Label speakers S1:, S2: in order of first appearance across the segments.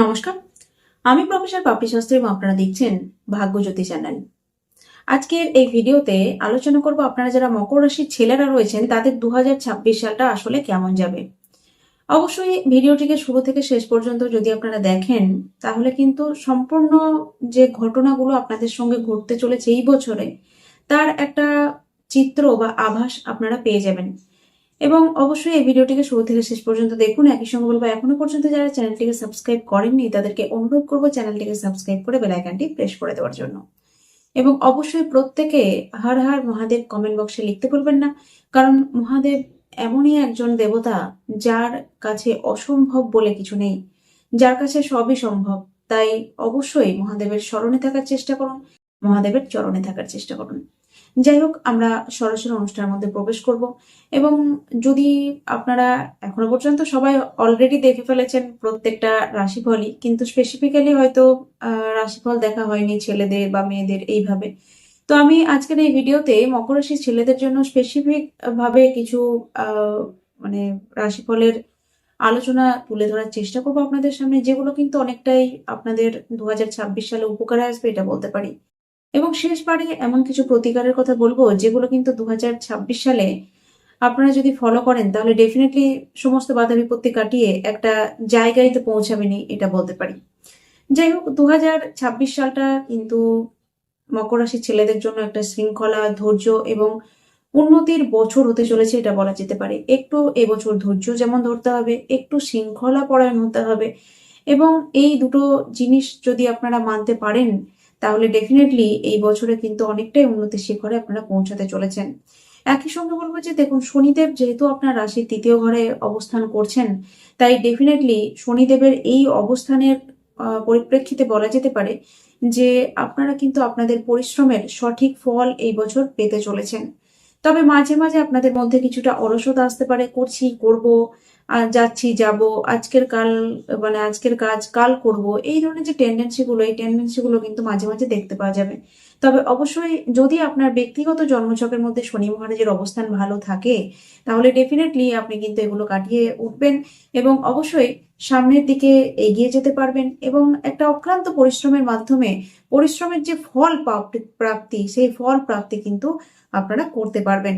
S1: নমস্কার। আমি প্রফেসর পাপড়ি শাস্ত্রী এবং আপনারা দেখছেন ভাগ্যজ্যোতি চ্যানেল। আজকের এই ভিডিওতে আলোচনা করব আপনারা যারা মকর রাশির ছেলেরা রয়েছেন, তাদের দু হাজার ছাব্বিশ সালটা আসলে কেমন যাবে? অবশ্যই ভিডিওটিকে শুরু থেকে শেষ পর্যন্ত যদি আপনারা দেখেন, তাহলে কিন্তু সম্পূর্ণ যে ঘটনাগুলো আপনাদের সঙ্গে ঘটতে চলেছে এই বছরে, তার একটা চিত্র বা আভাস আপনারা পেয়ে যাবেন। এবং অবশ্যই এই ভিডিওটিকে শুরু থেকে শেষ পর্যন্ত দেখুন। একই সঙ্গে বলব, এখনও পর্যন্ত যারা চ্যানেলটিকে সাবস্ক্রাইব করেননি, তাদেরকে অনুরোধ করব চ্যানেলটিকে সাবস্ক্রাইব করে বেল আইকনটি প্রেস করে দেওয়ার জন্য। এবং অবশ্যই প্রত্যেকে হর হর মহাদেব কমেন্ট বক্সে লিখতে ভুলবেন না, কারণ মহাদেব এমনই একজন দেবতা যার কাছে অসম্ভব বলে কিছু নেই, যার কাছে সবই সম্ভব। তাই অবশ্যই মহাদেবের স্মরণে থাকার চেষ্টা করুন, মহাদেবের চরণে থাকার চেষ্টা করুন। যাই হোক আমরা সরাসরি অনুষ্ঠানের মধ্যে প্রবেশ করব। এবং যদি আপনারা এখনও পর্যন্ত সবাই অলরেডি দেখে ফেলেছেন প্রত্যেকটা রাশিফলই, কিন্তু স্পেসিফিক্যালি হয়তো রাশিফল দেখা হয়নি ছেলেদের বা মেয়েদের এইভাবে। তো আমি আজকের এই ভিডিওতে মকর রাশির ছেলেদের জন্য স্পেসিফিক ভাবে কিছু মানে রাশিফলের আলোচনা তুলে ধরার চেষ্টা করব আপনাদের সামনে, যেগুলো কিন্তু অনেকটাই আপনাদের দু হাজার ছাব্বিশ সালে উপকারে আসবে, এটা বলতে পারি। এবং শেষবারে এমন কিছু প্রতিকারের কথা বলব, যেগুলো কিন্তু দু হাজার ছাব্বিশ সালে আপনারা যদি ফলো করেন, তাহলে ডেফিনেটলি সমস্ত বাধা বিপত্তি কাটিয়ে একটা জায়গায় তো পৌঁছাবেনই, এটা বলতে পারি। যাই হোক দু হাজার ছাব্বিশ সালটা কিন্তু মকর রাশির ছেলেদের জন্য একটা শৃঙ্খলা, ধৈর্য এবং উন্নতির বছর হতে চলেছে, এটা বলা যেতে পারে। একটু এবছর ধৈর্য যেমন ধরতে হবে, একটু শৃঙ্খলা পরায়ণ হতে হবে এবং এই দুটো জিনিস যদি আপনারা মানতে পারেন তাহলে ডেফিনেটলি এই বছরে কিন্তু অনেকটাই উন্নতির শিখরে আপনারা পৌঁছাতে চলেছেন। একই সঙ্গে বলব যে দেখুন, শনিদেব যেহেতু আপনার রাশির তৃতীয় ঘরে অবস্থান করছেন, তাই ডেফিনেটলি শনিদেবের এই অবস্থানের পরিপ্রেক্ষিতে বলা যেতে পারে যে আপনারা কিন্তু আপনাদের পরিশ্রমের সঠিক ফল এই বছর পেতে চলেছেন। তবে মাঝে মাঝে আপনাদের মধ্যে কিছুটা অলসতা আসতে পারে, করছি, করব যাচ্ছি, যাব, আজকের কাল মানে আজকের কাজ কাল করব, এই ধরনের যে টেন্ডেন্সিগুলো এই টেন্ডেন্সি গুলো কিন্তু মাঝে মাঝে দেখতে পাওয়া যাবে। তবে অবশ্যই যদি আপনার ব্যক্তিগত জন্মছকের মধ্যে শনি মহারাজের অবস্থান ভালো থাকে, তাহলে ডেফিনেটলি আপনি কিন্তু এগুলো কাটিয়ে উঠবেন এবং অবশ্যই সামনের দিকে এগিয়ে যেতে পারবেন এবং একটা অক্লান্ত পরিশ্রমের মাধ্যমে পরিশ্রমের যে ফল প্রাপ্তি, সেই ফল প্রাপ্তি কিন্তু আপনারা করতে পারবেন।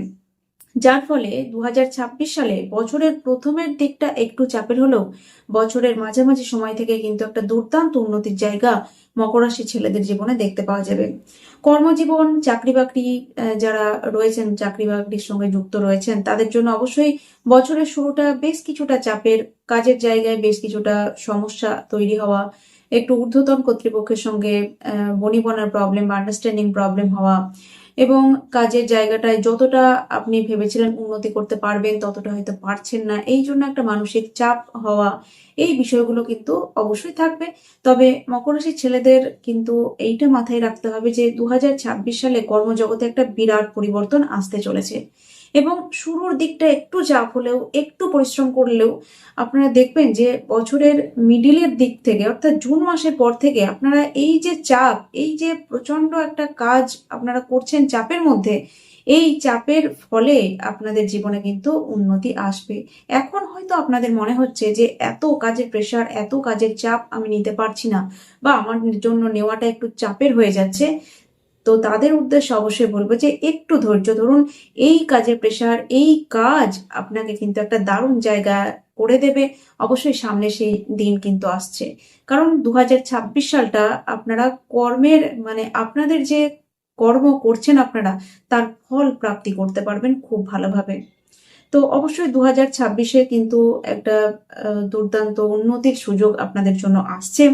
S1: যার ফলে দু হাজার ছাব্বিশ সালে বছরের প্রথমের দিকটা একটু চাপের হলেও বছরের মাঝামাঝি সময় থেকে কিন্তু একটা দুর্দান্ত উন্নতির জায়গা মকর রাশি ছেলেদের জীবনে দেখতে পাওয়া যাবে। কর্মজীবন চাকরি বাকরি যারা রয়েছেন চাকরি বাকরির সঙ্গে যুক্ত রয়েছেন, তাদের জন্য অবশ্যই বছরের শুরুটা বেশ কিছুটা চাপের, কাজের জায়গায় বেশ কিছুটা সমস্যা তৈরি হওয়া, একটু ঊর্ধ্বতন কর্তৃপক্ষের সঙ্গে বনিবনার প্রবলেম আন্ডারস্ট্যান্ডিং প্রবলেম হওয়া এবং কাজের জায়গাটায় যতটা আপনি ভেবেছিলেন উন্নতি করতে পারবেন, ততটা হয়তো পারছেন না। এই জন্য একটা মানসিক চাপ হওয়া, এই বিষয়গুলো কিন্তু অবশ্যই থাকবে। তবে মকর রাশির ছেলেদের কিন্তু এইটা মাথায় রাখতে হবে যে দু হাজার ছাব্বিশ সালে কর্মজগতে একটা বিরাট পরিবর্তন আসতে চলেছে। এবং শুরুর দিকটা একটু চাপ হলেও, একটু পরিশ্রম করলেও আপনারা দেখবেন যে বছরের মিডিলের দিক থেকে, অর্থাৎ জুন মাসের পর থেকে আপনারা এই যে চাপ, এই যে প্রচণ্ড একটা কাজ আপনারা করছেন চাপের মধ্যে, এই চাপের ফলে আপনাদের জীবনে কিন্তু উন্নতি আসবে। এখন হয়তো আপনাদের মনে হচ্ছে যে এত কাজের প্রেশার এত কাজের চাপ আমি নিতে পারছি না বা আমার জন্য নেওয়াটা একটু চাপের হয়ে যাচ্ছে। তো তাদের উদ্দেশ্যে অবশ্যই বলব যে একটু ধৈর্য ধরুন, এই কাজের প্রেশার এই কাজ আপনাকে কিন্তু একটা দারুণ জায়গা করে দেবে। অবশ্যই সামনে সেই দিন কিন্তু আসছে। কারণ দু হাজার ছাব্বিশ সালটা আপনারা কর্মের মানে আপনাদের যে কর্ম করছেন আপনারা, তার ফল প্রাপ্তি করতে পারবেন খুব ভালোভাবে। তো অবশ্যই দু হাজার ছাব্বিশে কিন্তু একটা দুর্দান্ত উন্নতির সুযোগ আপনাদের জন্য আসছে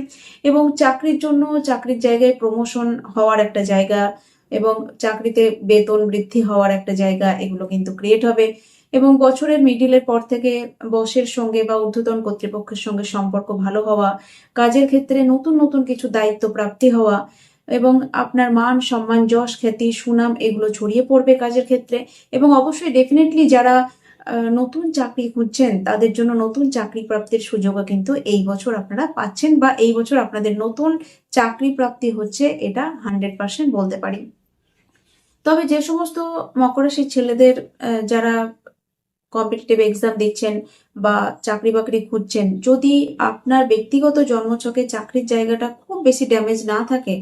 S1: এবং চাকরির জন্য চাকরির জায়গায় প্রমোশন হওয়ার একটা জায়গা এবং চাকরিতে বেতন বৃদ্ধি হওয়ার একটা জায়গা এগুলো কিন্তু ক্রিয়েট হবে এবং বছরের মিডিলের পর থেকে বসের সঙ্গে বা ঊর্ধ্বতন কর্তৃপক্ষের সঙ্গে সম্পর্ক ভালো হওয়া, কাজের ক্ষেত্রে নতুন নতুন কিছু দায়িত্ব প্রাপ্তি হওয়া এবং আপনার মান, সম্মান, যশ, খ্যাতি, সুনাম এগুলো ছড়িয়ে পড়বে কাজের ক্ষেত্রে এবং অবশ্যই ডেফিনেটলি যারা নতুন চাকরি খুঁজছেন, তাদের জন্য নতুন চাকরি প্রাপ্তির সুযোগও কিন্তু এই বছর আপনারা পাচ্ছেন বা এই বছর আপনাদের নতুন চাকরি প্রাপ্তি হচ্ছে এটা হান্ড্রেড পার্সেন্ট বলতে পারি। তবে যে সমস্ত মকর রাশির ছেলেদের যারা কম্পিটিটিভ এক্সাম দিচ্ছেন বা চাকরি বাকরি খুঁজছেন, যদি আপনার ব্যক্তিগত জন্মছকে চাকরির জায়গাটা খুব বেশি ড্যামেজ না থাকে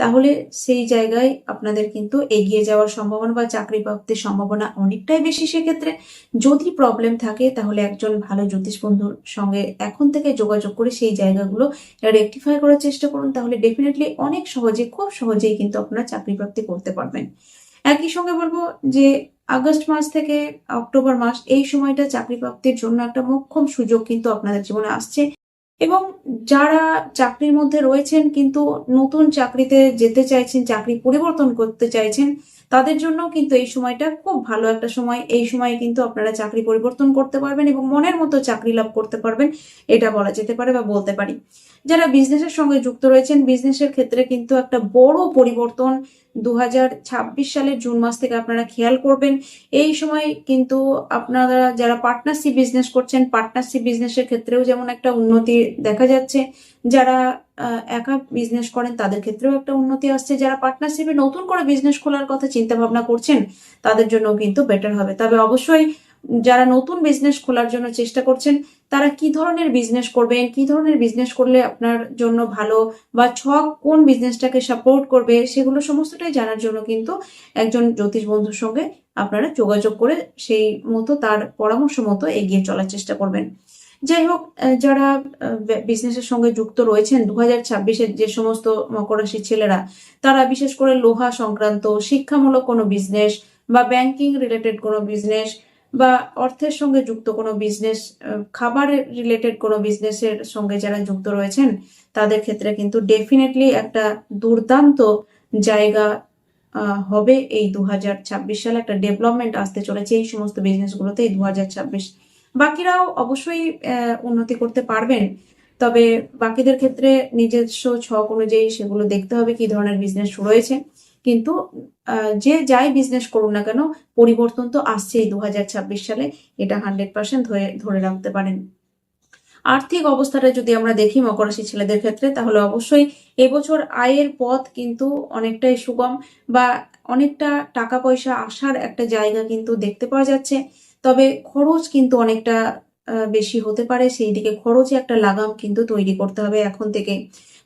S1: তাহলে সেই জায়গায় আপনাদের কিন্তু এগিয়ে যাওয়ার সম্ভাবনা বা চাকরি প্রাপ্তির সম্ভাবনা অনেকটাই বেশি সেক্ষেত্রে। যদি প্রবলেম থাকে, তাহলে একজন ভালো জ্যোতিষ বন্ধুর সঙ্গে এখন থেকে যোগাযোগ করে সেই জায়গাগুলো রেকটিফাই করার চেষ্টা করুন। তাহলে ডেফিনেটলি অনেক সহজে, খুব সহজেই কিন্তু আপনারা চাকরি প্রাপ্তি করতে পারবেন। একই সঙ্গে বলব যে, আগস্ট মাস থেকে অক্টোবর মাস এই সময়টা চাকরি প্রাপ্তির জন্য একটা মোক্ষম সুযোগ কিন্তু আপনাদের জীবনে আসছে। এবং যারা চাকরির মধ্যে রয়েছেন কিন্তু নতুন চাকরিতে যেতে চাইছেন চাকরি পরিবর্তন করতে চাইছেন তাদের জন্য কিন্তু এই সময়টা খুব ভালো একটা সময়। এই সময়ে কিন্তু আপনারা চাকরি পরিবর্তন করতে পারবেন এবং মনের মতো চাকরি লাভ করতে পারবেন, এটা বলা যেতে পারে বা বলতে পারি। যারা বিজনেসের সঙ্গে যুক্ত রয়েছেন, বিজনেসের ক্ষেত্রে কিন্তু একটা বড় পরিবর্তন দু হাজার ছাব্বিশ সালের জুন মাস থেকে আপনারা খেয়াল করবেন। এই সময় কিন্তু আপনারা যারা পার্টনারশিপ বিজনেস করছেন পার্টনারশিপ বিজনেসের ক্ষেত্রেও যেমন একটা উন্নতি দেখা যাচ্ছে যারা একা বিজনেস করেন, তাদের ক্ষেত্রেও একটা উন্নতি আসছে। যারা পার্টনারশিপে নতুন করে বিজনেস খোলার কথা চিন্তা ভাবনা করছেন, তাদের জন্য কিন্তু বেটার হবে। তবে অবশ্যই যারা নতুন বিজনেস খোলার জন্য চেষ্টা করছেন, তারা কি ধরনের বিজনেস করবেন, কি ধরনের বিজনেস করলে আপনার জন্য ভালো, বা ছক কোন বিজনেসটাকে সাপোর্ট করবে, সেগুলো সমস্তটাই জানার জন্য কিন্তু একজন জ্যোতিষ বন্ধুর সঙ্গে আপনারা যোগাযোগ করে সেই মতো, তার পরামর্শ মতো এগিয়ে চলার চেষ্টা করবেন। যাই হোক যারা বিজনেসের সঙ্গে যুক্ত রয়েছেন দু হাজার ছাব্বিশের যে সমস্ত মকর রাশির ছেলেরা, তারা বিশেষ করে লোহা সংক্রান্ত, শিক্ষামূলক কোনো বিজনেস বা ব্যাংকিং রিলেটেড কোনো বিজনেস বা অর্থের সঙ্গে যুক্ত কোনো বিজনেস খাবার রিলেটেড কোনো বিজনেসের সঙ্গে যারা যুক্ত রয়েছেন, তাদের ক্ষেত্রে কিন্তু ডেফিনেটলি একটা দুর্দান্ত জায়গা হবে এই দু হাজার ছাব্বিশ সালে। একটা ডেভেলপমেন্ট আসতে চলেছে এই সমস্ত বিজনেসগুলোতে এই দু হাজার ছাব্বিশ বাকিরাও অবশ্যই উন্নতি করতে পারবেন। তবে বাকিদের ক্ষেত্রে নিজস্ব ছক অনুযায়ী সেগুলো দেখতে হবে কি ধরনের বিজনেস রয়েছে। কিন্তু যে যাই বিজনেস করুন না কেন, পরিবর্তন তো আসছেই দু হাজার ছাব্বিশ সালে। এটা হান্ড্রেড পার্সেন্ট ধরে ধরে রাখতে পারেন। আর্থিক অবস্থাটা যদি আমরা দেখি মকর রাশি ছেলেদের ক্ষেত্রে, তাহলে অবশ্যই এবছর আয়ের পথ কিন্তু অনেকটাই সুগম বা অনেকটা টাকা পয়সা আসার একটা জায়গা কিন্তু দেখতে পাওয়া যাচ্ছে। তবে খরচ কিন্তু অনেকটা বেশি হতে পারে। সেই দিকে খরচে একটা লাগাম কিন্তু তৈরি করতে হবে এখন থেকে।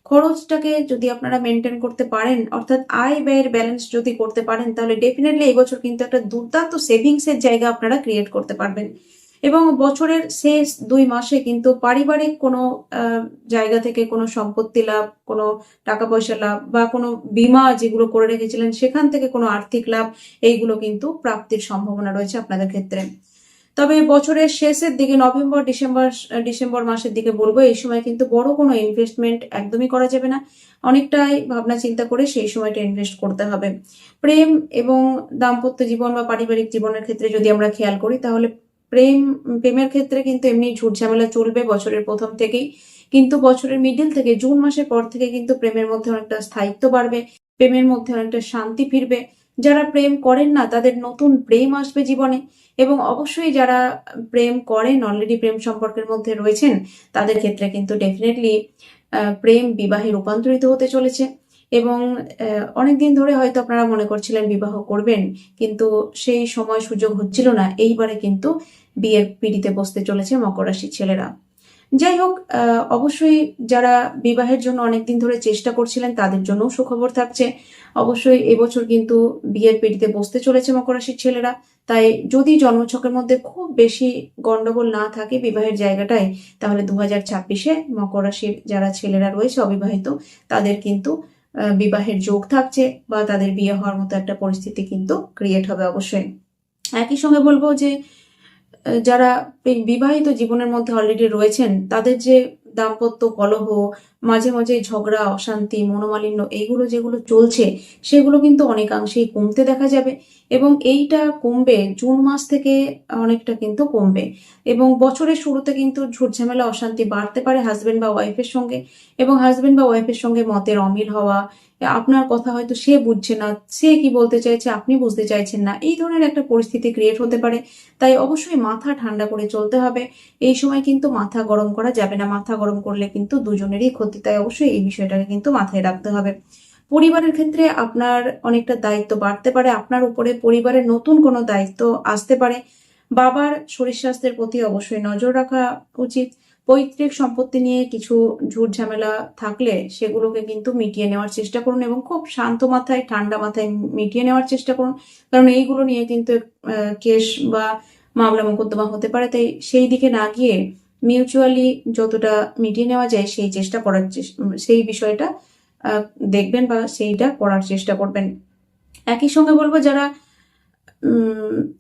S1: খরচটাকে যদি আপনারা মেনটেন করতে পারেন, অর্থাৎ আয় ব্যয়ের ব্যালেন্স যদি করতে পারেন, তাহলে ডেফিনেটলি এবছর বছর কিন্তু একটা দুর্দান্ত সেভিংসের জায়গা আপনারা ক্রিয়েট করতে পারবেন। এবং বছরের শেষ দুই মাসে কিন্তু পারিবারিক কোনো জায়গা থেকে কোনো সম্পত্তি লাভ, কোনো টাকা পয়সা লাভ বা কোনো বীমা যেগুলো করে রেখেছিলেন, সেখান থেকে কোনো আর্থিক লাভ, এইগুলো কিন্তু প্রাপ্তির সম্ভাবনা রয়েছে আপনাদের ক্ষেত্রে। তবে বছরের শেষের দিকে, নভেম্বর, ডিসেম্বর ডিসেম্বর মাসের দিকে বলব, এই সময় কিন্তু বড় কোনো ইনভেস্টমেন্ট একদমই করা যাবে না। অনেকটাই ভাবনা চিন্তা করে সেই সময়টা ইনভেস্ট করতে হবে। প্রেম এবং দাম্পত্য জীবন বা পারিবারিক জীবনের ক্ষেত্রে যদি আমরা খেয়াল করি, তাহলে প্রেম, প্রেমের ক্ষেত্রে কিন্তু এমনি ঝুট ঝামেলা চলবে বছরের প্রথম থেকেই। কিন্তু বছরের মিডিল থেকে জুন মাসের পর থেকে কিন্তু প্রেমের মধ্যে অনেকটা স্থায়িত্ব বাড়বে, প্রেমের মধ্যে অনেকটা শান্তি ফিরবে। যারা প্রেম করেন না, তাদের নতুন প্রেম আসবে জীবনে। এবং অবশ্যই যারা প্রেম করেন অলরেডি প্রেম সম্পর্কের মধ্যে রয়েছেন, তাদের ক্ষেত্রে কিন্তু ডেফিনেটলি প্রেম বিবাহে রূপান্তরিত হতে চলেছে। এবং অনেকদিন ধরে হয়তো আপনারা মনে করছিলেন বিবাহ করবেন, কিন্তু সেই সময় সুযোগ হচ্ছিল না। এইবারে কিন্তু বিয়ের পিড়িতে বসতে চলেছে মকর রাশির ছেলেরা। যাই হোক অবশ্যই যারা বিবাহের জন্য অনেকদিন ধরে চেষ্টা করছিলেন, তাদের জন্য সুখবর থাকছে। অবশ্যই এবছর কিন্তু বিয়ের পিড়িতে বসতে চলেছে মকর রাশির ছেলেরা। তাই যদি জন্মছকের মধ্যে খুব বেশি গন্ডগোল না থাকে বিবাহের জায়গাটায়, তাহলে দু হাজার ছাব্বিশে মকর রাশির যারা ছেলেরা রয়েছে অবিবাহিত, তাদের কিন্তু বিবাহের যোগ থাকছে বা তাদের বিয়ে হওয়ার মতো একটা পরিস্থিতি কিন্তু ক্রিয়েট হবে অবশ্যই। একই সঙ্গে বলব যে যারা বিবাহিত জীবনের মধ্যে অলরেডি রয়েছেন, তাদের যে দাম্পত্য, কলহ, মাঝে মাঝে ঝগড়া, অশান্তি, মনোমালিন্য এইগুলো যেগুলো চলছে, সেগুলো কিন্তু অনেকাংশেই কমতে দেখা যাবে এবং এইটা কমবে, জুন মাস থেকে অনেকটা কিন্তু কমবে এবং বছরের শুরুতে কিন্তু ঝুটঝামেলা, অশান্তি বাড়তে পারে হাজব্যান্ড বা ওয়াইফের সঙ্গে এবং হাজব্যান্ড বা ওয়াইফের সঙ্গে মতের অমিল হওয়া আপনার কথা হয়তো সে বুঝছে না, সে কি বলতে চাইছে আপনি বুঝতে চাইছেন না। এই ধরনের একটা পরিস্থিতি ক্রিয়েট হতে পারে, তাই অবশ্যই মাথা ঠান্ডা করে চলতে হবে। এই সময় কিন্তু মাথা গরম করা যাবে না, মাথা গরম করলে কিন্তু দুজনেরই ক্ষতি, তাই অবশ্যই এই বিষয়টাকে কিন্তু মাথায় রাখতে হবে। পরিবারের ক্ষেত্রে আপনার অনেকটা দায়িত্ব বাড়তে পারে, আপনার উপরে পরিবারের নতুন কোনো দায়িত্ব আসতে পারে। বাবার শরীর স্বাস্থ্যের প্রতি অবশ্যই নজর রাখা উচিত। পৈতৃক সম্পত্তি নিয়ে কিছু ঝুট ঝামেলা থাকলে সেগুলোকে কিন্তু মিটিয়ে নেওয়ার চেষ্টা করুন এবং খুব শান্ত মাথায়, ঠান্ডা মাথায় মিটিয়ে নেওয়ার চেষ্টা করুন। কারণ এইগুলো নিয়ে কিন্তু কেস বা মামলা মোকদ্দমা হতে পারে। তাই সেই দিকে না গিয়ে মিউচুয়ালি যতটা মিটিয়ে নেওয়া যায় সেই চেষ্টা করার সেই বিষয়টা দেখবেন বা সেইটা করার চেষ্টা করবেন। একই সঙ্গে বলব যারা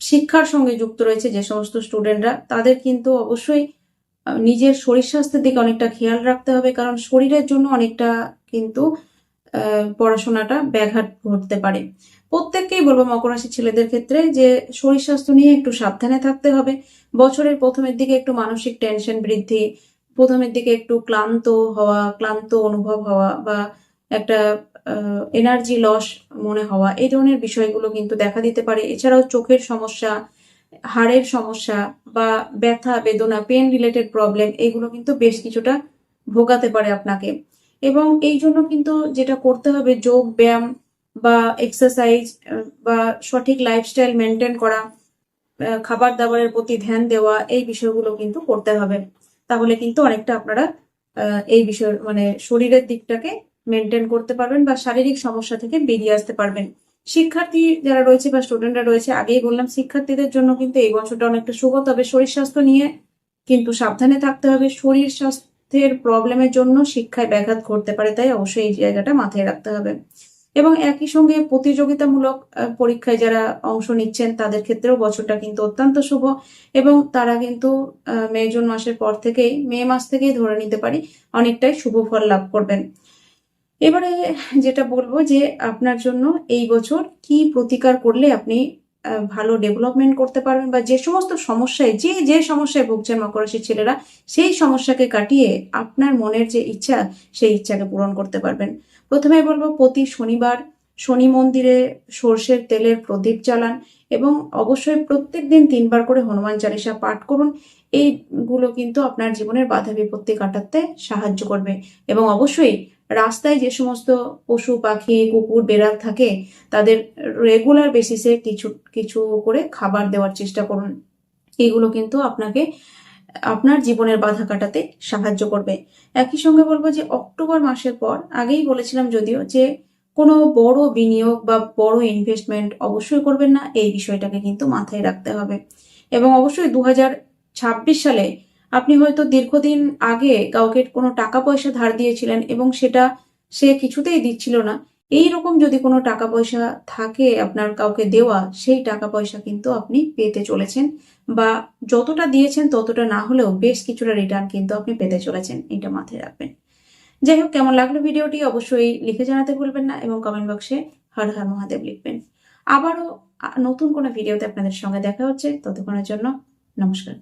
S1: শিক্ষার সঙ্গে যুক্ত রয়েছে যে সমস্ত স্টুডেন্টরা, তাদের কিন্তু অবশ্যই নিজের শরীর স্বাস্থ্যের দিকে অনেকটা খেয়াল রাখতে হবে, কারণ শরীরের জন্য অনেকটা কিন্তু পড়াশোনাটা ব্যাঘাত ঘটতে পারে। প্রত্যেককেই বলব মকর রাশির ছেলেদের ক্ষেত্রে যে শরীর স্বাস্থ্য নিয়ে একটু সাবধানে থাকতে হবে। বছরের প্রথমের দিকে একটু মানসিক টেনশন বৃদ্ধি, প্রথমের দিকে একটু ক্লান্ত হওয়া, ক্লান্ত অনুভব হওয়া বা একটা এনার্জি লস মনে হওয়া, এই ধরনের বিষয়গুলো কিন্তু দেখা দিতে পারে। এছাড়াও চোখের সমস্যা হাড়ের সমস্যা বা ব্যথা, বেদনা পেন রিলেটেড প্রবলেম এগুলো কিন্তু বেশ কিছুটা ভোগাতে পারে আপনাকে। এবং এই জন্য কিন্তু যেটা করতে হবে, যোগ ব্যায়াম বা এক্সারসাইজ বা সঠিক লাইফস্টাইল মেনটেন করা খাবার দাবারের প্রতি ধ্যান দেওয়া, এই বিষয়গুলো কিন্তু করতে হবে। তাহলে কিন্তু অনেকটা আপনারা এই বিষয় মানে শরীরের দিকটাকে মেনটেন করতে পারবেন বা শারীরিক সমস্যা থেকে বেরিয়ে আসতে পারবেন। শিক্ষার্থী যারা রয়েছে বা স্টুডেন্টরা রয়েছে, আগেই বললাম, শিক্ষার্থীদের জন্য কিন্তু এই বছরটা অনেকটা শুভ। তবে শরীর স্বাস্থ্য নিয়ে কিন্তু সাবধানে থাকতে হবে। শরীর স্বাস্থ্যের প্রবলেমের জন্য শিক্ষায় ব্যাঘাত ঘটতে পারে, তাই অবশ্যই এই জায়গাটা মাথায় রাখতে হবে। এবং একই সঙ্গে প্রতিযোগিতামূলক পরীক্ষায় যারা অংশ নিচ্ছেন, তাদের ক্ষেত্রেও বছরটা কিন্তু অত্যন্ত শুভ। এবং তারা কিন্তু মে, জুন মাসের পর থেকেই, মে মাস থেকেই ধরে নিতে পারি, অনেকটাই শুভ ফল লাভ করবেন। এবারে যেটা বলব যে আপনার জন্য এই বছর কি প্রতিকার করলে আপনি ভালো ডেভেলপমেন্ট করতে পারবেন বা যে সমস্ত সমস্যায়, যে যে সমস্যায় ভুগছেন মকর ছেলেরা, সেই সমস্যাকে কাটিয়ে আপনার মনের যে ইচ্ছা, সেই ইচ্ছাকে পূরণ করতে পারবেন। প্রথমে বলব প্রতি শনিবার শনি মন্দিরে সর্ষের তেলের প্রদীপ জ্বালান এবং অবশ্যই প্রত্যেক দিন তিনবার করে হনুমান চালিসা পাঠ করুন। এইগুলো কিন্তু আপনার জীবনের বাধা বিপত্তি কাটাতে সাহায্য করবে এবং অবশ্যই রাস্তায় যে সমস্ত পশু, পাখি, কুকুর, বেড়াল থাকে, তাদের রেগুলার বেসিসে কিছু কিছু করে খাবার দেওয়ার চেষ্টা করুন। এগুলো কিন্তু আপনাকে, আপনার জীবনের বাধা কাটাতে সাহায্য করবে। একই সঙ্গে বলব যে অক্টোবর মাসের পর, আগেই বলেছিলাম যদিও যে কোনো বড় বিনিয়োগ বা বড় ইনভেস্টমেন্ট অবশ্যই করবেন না, এই বিষয়টাকে কিন্তু মাথায় রাখতে হবে। এবং অবশ্যই দু ছাব্বিশ সালে আপনি হয়তো দীর্ঘদিন আগে কাউকে কোনো টাকা পয়সা ধার দিয়েছিলেন এবং সেটা সে কিছুতেই দিচ্ছিল না। এই রকম যদি কোনো টাকা পয়সা থাকে আপনার কাউকে দেওয়া, সেই টাকা পয়সা কিন্তু আপনি পেতে চলেছেন বা যতটা দিয়েছেন ততটা না হলেও বেশ কিছুটা রিটার্ন কিন্তু আপনি পেতে চলেছেন, এটা মাথায় রাখবেন। যাই হোক, কেমন লাগল ভিডিওটি অবশ্যই লিখে জানাতে ভুলবেন না এবং কমেন্ট বক্সে হর হর মহাদেব লিখবেন। আবারও নতুন কোনো ভিডিওতে আপনাদের সঙ্গে দেখা হচ্ছে, ততক্ষণের জন্য নমস্কার।